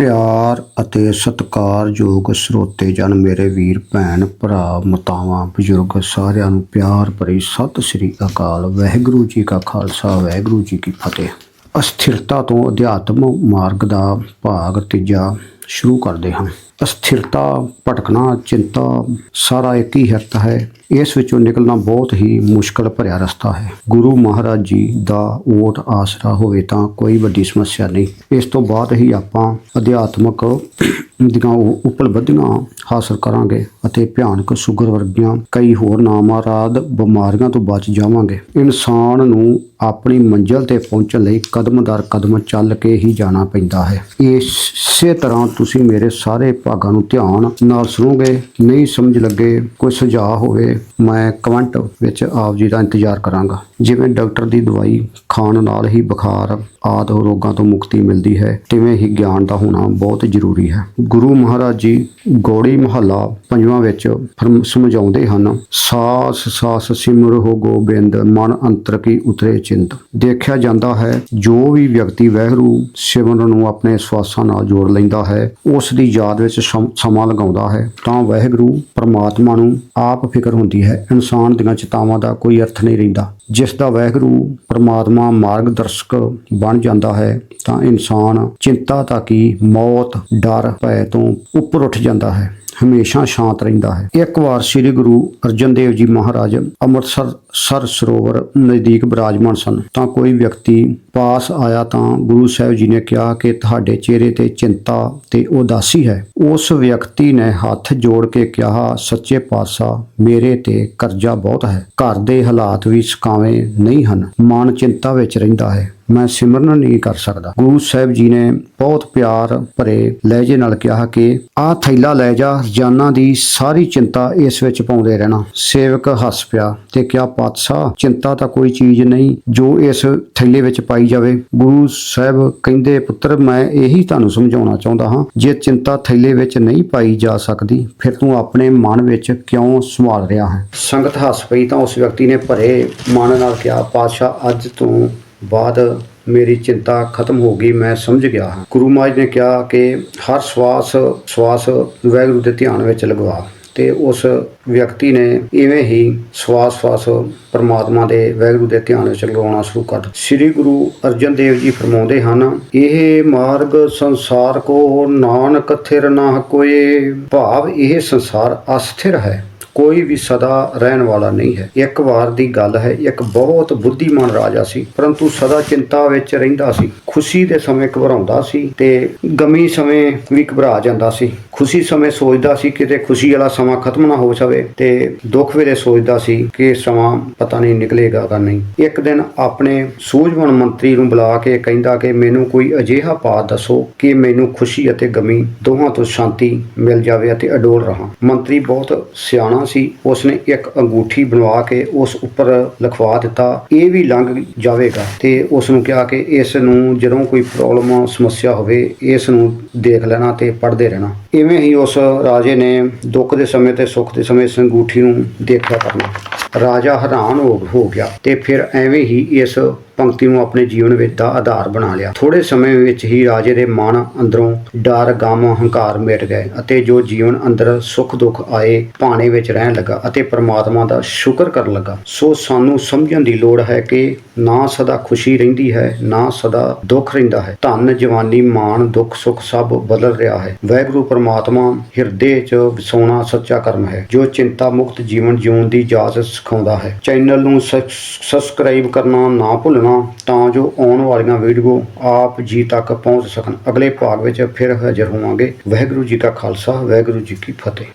ਪਿਆਰ ਅਤੇ ਸਤਿਕਾਰਯੋਗ ਸਰੋਤੇ ਜਨ ਮੇਰੇ ਵੀਰ, ਭੈਣ, ਭਰਾ, ਮਾਤਾਵਾਂ, ਬਜ਼ੁਰਗ ਸਾਰਿਆਂ ਨੂੰ ਪਿਆਰ ਭਰੀ ਸਤਿ ਸ੍ਰੀ ਅਕਾਲ। ਵਾਹਿਗੁਰੂ ਜੀ ਕਾ ਖਾਲਸਾ, ਵਾਹਿਗੁਰੂ ਜੀ ਕੀ ਫਤਿਹ। ਅਸਥਿਰਤਾ ਤੋਂ ਅਧਿਆਤਮ ਮਾਰਗ ਦਾ ਭਾਗ ਤੀਜਾ ਸ਼ੁਰੂ ਕਰਦੇ ਹਾਂ। ਅਸਥਿਰਤਾ, ਭਟਕਣਾ, ਚਿੰਤਾ, ਸਾਰਾ ਇੱਕ ਹੀ ਹਿਰਤ ਹੈ। ਇਸ ਵਿੱਚੋਂ ਨਿਕਲਣਾ ਬਹੁਤ ਹੀ ਮੁਸ਼ਕਲ ਭਰਿਆ ਰਸਤਾ ਹੈ। ਗੁਰੂ ਮਹਾਰਾਜ ਜੀ ਦਾ ਓਟ ਆਸਰਾ ਹੋਵੇ ਤਾਂ ਕੋਈ ਵੱਡੀ ਸਮੱਸਿਆ ਨਹੀਂ। ਇਸ ਤੋਂ ਬਾਅਦ ਹੀ ਆਪਾਂ ਅਧਿਆਤਮਕ ਦੀਆਂ ਉਪਲਬਧੀਆਂ ਹਾਸਲ ਕਰਾਂਗੇ ਅਤੇ ਭਿਆਨਕ ਸ਼ੂਗਰ ਵਰਗੀਆਂ ਕਈ ਹੋਰ ਨਾਮਾਰਾਦ ਬਿਮਾਰੀਆਂ ਤੋਂ ਬਚ ਜਾਵਾਂਗੇ। ਇਨਸਾਨ ਨੂੰ ਆਪਣੀ ਮੰਜ਼ਿਲ ਤੇ ਪਹੁੰਚਣ ਲਈ ਕਦਮ ਦਰ ਕਦਮ ਚੱਲ ਕੇ ਹੀ ਜਾਣਾ ਪੈਂਦਾ ਹੈ। ਇਸੇ ਤਰ੍ਹਾਂ ਤੁਸੀਂ ਮੇਰੇ ਸਾਰੇ ਭਾਗਾਂ ਨੂੰ ਧਿਆਨ ਨਾਲ ਸੁਣੋਗੇ। ਨਹੀਂ ਸਮਝ ਲੱਗੇ, ਕੋਈ ਸੁਝਾਅ ਹੋਵੇ, ਮੈਂ ਕਮੈਂਟ ਵਿੱਚ ਆਪ ਜੀ ਦਾ ਇੰਤਜ਼ਾਰ ਕਰਾਂਗਾ। ਜਿਵੇਂ ਡਾਕਟਰ ਦੀ ਦਵਾਈ ਖਾਣ ਨਾਲ ਹੀ ਬੁਖਾਰ, ਆਦਿ ਰੋਗਾਂ ਤੋਂ ਮੁਕਤੀ ਮਿਲਦੀ ਹੈ, ਤਿਵੇਂ ਹੀ ਗਿਆਨ ਦਾ ਹੋਣਾ ਬਹੁਤ ਜ਼ਰੂਰੀ ਹੈ। ਗੁਰੂ ਮਹਾਰਾਜ ਜੀ ਗੋੜੀ ਮਹੱਲਾ ਪੰਜਵਾਂ ਵਿੱਚ ਫਰਮ- ਸਮਝਾਉਂਦੇ ਹਨ ਸਾਸ ਸਾਸ ਸਿਮਰ ਹੋ ਗੋਬਿੰਦ, ਮਨ ਅੰਤਰ ਕੀ ਉਤਰੇ ਚਿੰਤ। ਦੇਖਿਆ ਜਾਂਦਾ ਹੈ, ਜੋ ਵੀ ਵਿਅਕਤੀ ਵਹਿਰੂ ਸਿਮਰਨ ਨੂੰ ਆਪਣੇ ਸਵਾਸਾਂ ਨਾਲ ਜੋੜ ਲੈਂਦਾ ਹੈ, ਉਸ ਦੀ ਯਾਦ ਵਿੱਚ ਸਮਾਂ ਲਗਾਉਂਦਾ ਹੈ। ਤਾਂ ਵਾਹਿਗੁਰੂ ਪਰਮਾਤਮਾ ਨੂੰ ਆਪ ਫਿਕਰ ਹੁੰਦੀ ਹੈ, ਇਨਸਾਨ ਦੀਆਂ ਚਿਤਾਵਾਂ ਦਾ ਕੋਈ ਅਰਥ ਨਹੀਂ ਰਹਿੰਦਾ। ਜਿਸ ਦਾ ਵਾਹਿਗੁਰੂ ਪ੍ਰਮਾਤਮਾ ਮਾਰਗਦਰਸ਼ਕ ਬਣ ਜਾਂਦਾ ਹੈ, ਤਾਂ ਇਨਸਾਨ ਚਿੰਤਾ ਤੱਕ ਹੀ ਮੌਤ, ਡਰ, ਭੈ ਤੋਂ ਉੱਪਰ ਉੱਠ ਜਾਂਦਾ ਹੈ। ਹਮੇਸ਼ਾ ਸ਼ਾਂਤ ਰਹਿੰਦਾ ਹੈ। ਇੱਕ ਵਾਰ ਸ੍ਰੀ ਗੁਰੂ ਅਰਜਨ ਦੇਵ ਜੀ ਮਹਾਰਾਜ ਅੰਮ੍ਰਿਤਸਰ ਸਰ ਸਰੋਵਰ ਨਜ਼ਦੀਕ ਬਿਰਾਜਮਾਨ ਸਨ। ਤਾਂ ਕੋਈ ਵਿਅਕਤੀ ਪਾਸ ਆਇਆ ਤਾਂ ਗੁਰੂ ਸਾਹਿਬ ਜੀ ਨੇ ਕਿਹਾ ਕਿ ਤੁਹਾਡੇ ਚਿਹਰੇ ਤੇ ਚਿੰਤਾ ਤੇ ਉਦਾਸੀ ਹੈ। ਉਸ ਵਿਅਕਤੀ ਨੇ ਹੱਥ ਜੋੜ ਕੇ ਕਿਹਾ, ਸੱਚੇ ਪਾਤਸ਼ਾਹ, ਮੇਰੇ ਤੇ ਕਰਜ਼ਾ ਬਹੁਤ ਹੈ। ਘਰ ਦੇ ਹਾਲਾਤ ਵੀ ਸਕਾਵੇਂ ਨਹੀਂ ਹਨ। ਮਨ ਚਿੰਤਾ ਵਿੱਚ ਰਹਿੰਦਾ ਹੈ। ਮੈਂ ਸਿਮਰਨ ਨਹੀਂ ਕਰ ਸਕਦਾ। ਗੁਰੂ ਸਾਹਿਬ ਜੀ ਨੇ ਬਹੁਤ ਪਿਆਰ ਭਰੇ ਲਹਿਜੇ ਨਾਲ ਕਿਹਾ ਕਿ ਆਹ ਥੈਲਾ ਲੈ ਜਾ, ਰੋਜ਼ਾਨਾ ਦੀ ਸਾਰੀ ਚਿੰਤਾ ਇਸ ਵਿੱਚ ਪਾਉਂਦੇ ਰਹਿਣਾ। ਸੇਵਕ ਹੱਸ ਪਿਆ ਤੇ ਕਿਹਾ, ਪਾਤਸ਼ਾਹ, ਚਿੰਤਾ ਤਾਂ ਕੋਈ ਚੀਜ਼ ਨਹੀਂ ਜੋ ਇਸ ਥੈਲੇ ਵਿੱਚ ਪਾਈ ਜਾਵੇ। ਗੁਰੂ ਸਾਹਿਬ ਕਹਿੰਦੇ, ਪੁੱਤਰ, ਮੈਂ ਇਹੀ ਤੁਹਾਨੂੰ ਸਮਝਾਉਣਾ ਚਾਹੁੰਦਾ ਹਾਂ, ਜੇ ਚਿੰਤਾ ਥੈਲੇ ਵਿੱਚ ਨਹੀਂ ਪਾਈ ਜਾ ਸਕਦੀ, ਫਿਰ ਤੂੰ ਆਪਣੇ ਮਨ ਵਿੱਚ ਕਿਉਂ ਸੰਭਾਲ ਰਿਹਾ ਹੈ? ਸੰਗਤ ਹੱਸ ਪਈ ਤਾਂ ਉਸ ਵਿਅਕਤੀ ਨੇ ਭਰੇ ਮਨ ਨਾਲ ਕਿਹਾ, ਪਾਤਸ਼ਾਹ, ਅੱਜ ਤੂੰ ਬਾਅਦ ਮੇਰੀ ਚਿੰਤਾ ਖਤਮ ਹੋ ਗਈ, ਮੈਂ ਸਮਝ ਗਿਆ ਹਾਂ। ਗੁਰੂ ਮਹਾਰਾਜ ਨੇ ਕਿਹਾ ਕਿ ਹਰ ਸਵਾਸ ਸਵਾਸ ਵਾਹਿਗੁਰੂ ਦੇ ਧਿਆਨ ਵਿੱਚ ਲਗਵਾ। ਤੇ ਉਸ ਵਿਅਕਤੀ ਨੇ ਇਵੇਂ ਹੀ ਸਵਾਸ ਸਵਾਸ ਪਰਮਾਤਮਾ ਦੇ ਵਾਹਿਗੁਰੂ ਦੇ ਧਿਆਨ ਵਿੱਚ ਲਗਾਉਣਾ ਸ਼ੁਰੂ ਕਰ ਦਿੱਤਾ। ਸ੍ਰੀ ਗੁਰੂ ਅਰਜਨ ਦੇਵ ਜੀ ਫਰਮਾਉਂਦੇ ਹਨ, ਇਹ ਮਾਰਗ ਸੰਸਾਰ ਕੋ ਨਾਨਕ ਥਿਰ ਨਾ ਕੋਏ ਭਾਵ, ਇਹ ਸੰਸਾਰ ਅਸਥਿਰ ਹੈ। ਕੋਈ ਵੀ ਸਦਾ ਰਹਿਣ ਵਾਲਾ ਨਹੀਂ ਹੈ। ਇੱਕ ਵਾਰ ਦੀ ਗੱਲ ਹੈ, ਇੱਕ ਬਹੁਤ ਬੁੱਧੀਮਾਨ ਰਾਜਾ ਸੀ, ਪਰੰਤੂ ਸਦਾ ਚਿੰਤਾ ਵਿੱਚ ਰਹਿੰਦਾ ਸੀ। ਖੁਸ਼ੀ ਦੇ ਸਮੇਂ ਘਬਰਾਉਂਦਾ ਸੀ ਤੇ ਗਮੀ ਸਮੇਂ ਵੀ ਘਬਰਾ ਜਾਂਦਾ ਸੀ। ਖੁਸ਼ੀ ਸਮੇਂ ਸੋਚਦਾ ਸੀ ਕਿਤੇ ਖੁਸ਼ੀ ਵਾਲਾ ਸਮਾਂ ਖਤਮ ਨਾ ਹੋ ਜਾਵੇ ਤੇ ਦੁੱਖ ਵੇਲੇ ਸੋਚਦਾ ਸੀ ਕਿ ਸਮਾਂ ਪਤਾ ਨਹੀਂ ਨਿਕਲੇਗਾ ਕਿ ਨਹੀਂ। ਇੱਕ ਦਿਨ ਆਪਣੇ ਸੂਝਵਾਨ ਮੰਤਰੀ ਨੂੰ ਬੁਲਾ ਕੇ ਕਹਿੰਦਾ ਕਿ ਮੈਨੂੰ ਕੋਈ ਅਜਿਹਾ ਪਾਤ ਦੱਸੋ ਕਿ ਮੈਨੂੰ ਖੁਸ਼ੀ ਅਤੇ ਗਮੀ ਦੋਹਾਂ ਤੋਂ ਸ਼ਾਂਤੀ ਮਿਲ ਜਾਵੇ ਅਤੇ ਅਡੋਲ ਰਹਾ। ਮੰਤਰੀ ਬਹੁਤ ਸਿਆਣਾ ਸੀ, ਉਸਨੇ ਇੱਕ ਅੰਗੂਠੀ ਬਣਵਾ ਕੇ ਉਸ ਉੱਪਰ ਲਿਖਵਾ ਦਿੱਤਾ, ਇਹ ਵੀ ਲੰਘ ਜਾਵੇਗਾ। ਤੇ ਉਸ ਨੂੰ ਕਿਹਾ ਕਿ ਇਸ ਨੂੰ ਜਦੋਂ ਕੋਈ ਪ੍ਰੋਬਲਮ ਸਮੱਸਿਆ ਹੋਵੇ, ਇਸ ਨੂੰ ਦੇਖ ਲੈਣਾ ਤੇ ਪੜ੍ਹਦੇ ਰਹਿਣਾ। ਇਵੇਂ ਹੀ ਉਸ ਰਾਜੇ ਨੇ ਦੁੱਖ ਦੇ ਸਮੇਂ ਤੇ ਸੁੱਖ ਦੇ ਸਮੇਂ ਇਸ ਅੰਗੂਠੀ ਨੂੰ ਦੇਖਿਆ ਕਰਨਾ। ਰਾਜਾ ਹੈਰਾਨ ਹੋ ਹੋ ਗਿਆ ਤੇ ਫਿਰ ਐਵੇਂ ਹੀ ਇਸ ਪੰਕਤੀ ਨੂੰ ਆਪਣੇ ਜੀਵਨ ਵਿੱਚ ਦਾ ਆਧਾਰ ਬਣਾ ਲਿਆ। ਥੋੜੇ ਸਮੇਂ ਵਿੱਚ ਹੀ ਰਾਜੇ ਦੇ ਮਨ ਅੰਦਰੋਂ ਡਰ, ਗਮ, ਹੰਕਾਰ ਮਿਟ ਗਏ ਅਤੇ ਜੋ ਜੀਵਨ ਅੰਦਰ ਸੁੱਖ ਦੁੱਖ ਆਏ ਭਾਣੇ ਵਿੱਚ ਰਹਿਣ ਲੱਗਾ ਅਤੇ ਪ੍ਰਮਾਤਮਾ ਦਾ ਸ਼ੁਕਰ ਕਰਨ ਲੱਗਾ, ਸੋ ਸਾਨੂੰ ਸਮਝਣ ਦੀ ਲੋੜ ਹੈ ਕਿ ਨਾ ਸਦਾ ਖੁਸ਼ੀ ਰਹਿੰਦੀ ਹੈ, ਨਾ ਸਦਾ ਦੁੱਖ ਰਹਿੰਦਾ ਹੈ। ਧਨ, ਜਵਾਨੀ, ਮਾਣ, ਦੁੱਖ, ਸੁੱਖ ਸਭ ਬਦਲ ਰਿਹਾ ਹੈ। ਵਾਹਿਗੁਰੂ ਪ੍ਰਮਾਤਮਾ ਹਿਰਦੇ 'ਚ ਵਸਾਉਣਾ ਸੱਚਾ ਕਰਮ ਹੈ, ਜੋ ਚਿੰਤਾ ਮੁਕਤ ਜੀਵਨ ਜਿਉਣ ਦੀ ਇਜਾਜ਼ਤ ਸਿਖਾਉਂਦਾ ਹੈ। ਚੈਨਲ ਨੂੰ ਸਬਸਕ੍ਰਾਈਬ ਕਰਨਾ ਨਾ ਭੁੱਲਣਾ। ਤਾਂ ਜੋ ਆਉਣ ਵਾਲੀਆਂ ਵੀਡੀਓ ਆਪ ਜੀ ਤੱਕ ਪਹੁੰਚ ਸਕਣ। ਅਗਲੇ ਭਾਗ ਵਿੱਚ ਫਿਰ ਹਾਜ਼ਰ ਹੋਵਾਂਗੇ। ਵਾਹਿਗੁਰੂ ਜੀ ਕਾ ਖਾਲਸਾ, ਵਾਹਿਗੁਰੂ ਜੀ ਕੀ ਫਤਿਹ।